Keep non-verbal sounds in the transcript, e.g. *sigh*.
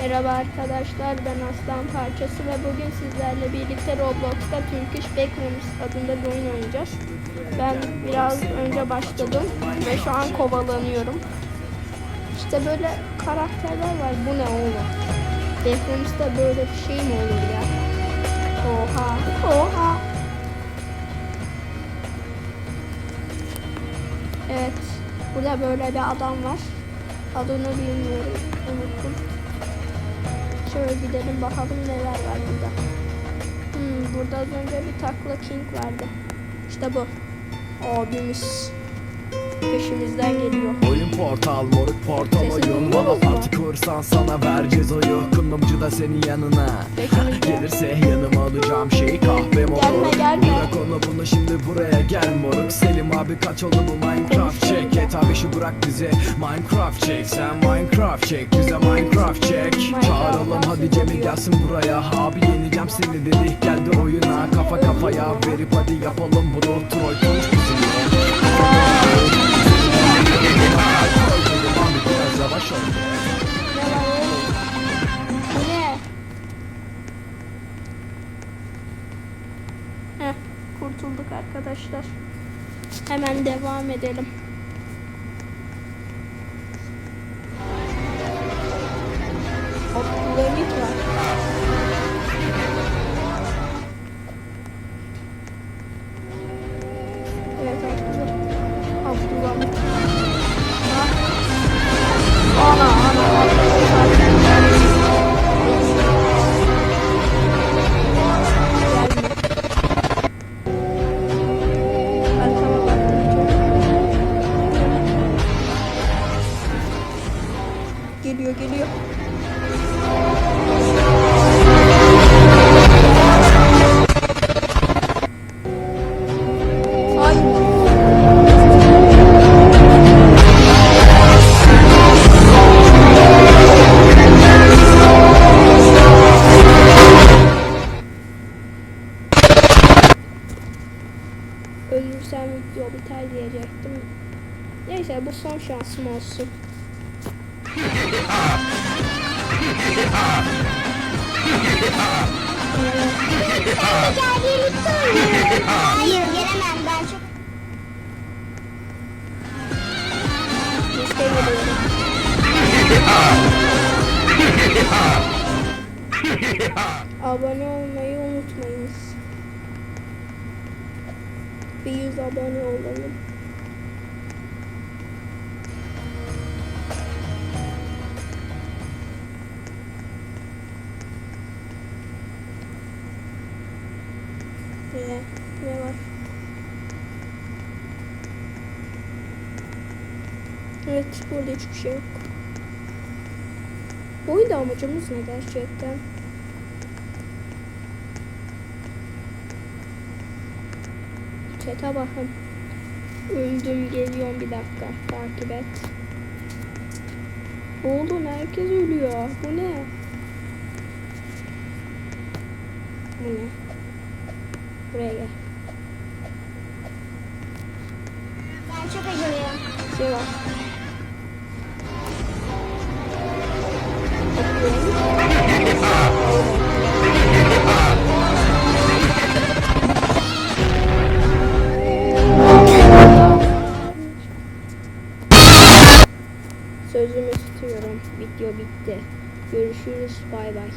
Merhaba arkadaşlar ben Aslan Parçası ve bugün sizlerle birlikte Roblox'ta Turkish Backrooms adında bir oyun oynayacağız. Ben biraz önce başladım ve şu an kovalanıyorum. İşte böyle karakterler var. Bu ne oğlum? Backrooms'ta böyle bir şey mi olur ya? Oha, oha. Evet, burada böyle bir adam var. Adını bilmiyorum, unuttum. Şöyle gidelim bakalım neler var burada. Hmm, burada az önce bir takla king vardı. İşte bu. Abimiz peşimizden geliyor. Oyun portal moruk portal Sesi oyun Bana parti kursan sana vereceğiz oyu Kınımcı da senin yanına Peşimizde. Gelirse yanıma alacağım şey kahve motor Gelme, gelme. Bırak onu bunu şimdi buraya gel moruk Selim abi kaç oldu bu Minecraft çek GTA 5'i bırak bize Minecraft çek Sen Minecraft çek bize Minecraft çek Minecraft dans hadi Cemil gelsin buraya Abi yeneceğim seni dedi geldi oyuna Kafa kafaya verip hadi yapalım bunu Troy konuş biraz kurtulduk arkadaşlar. Hemen devam edelim. Var. Evet Abdülhamit. Abdülhamit. Biter diyecektim. Neyse bu son şansım olsun. Hayır gelemem ben çok geliyorum. abone olmayı unutmayınız. Bir yüz abone olalım. Ee, ne var? Evet, burada hiçbir şey yok. Bu oyunda amacımız ne gerçekten? Çete bakın. Öldüm geliyorum bir dakika. Takip et. Oğlum herkes ölüyor. Bu ne? Bu ne? Buraya gel. ben çok acılıyım. Şey var. *laughs* Sözümü tutuyorum. Video bitti. Görüşürüz. Bay bay.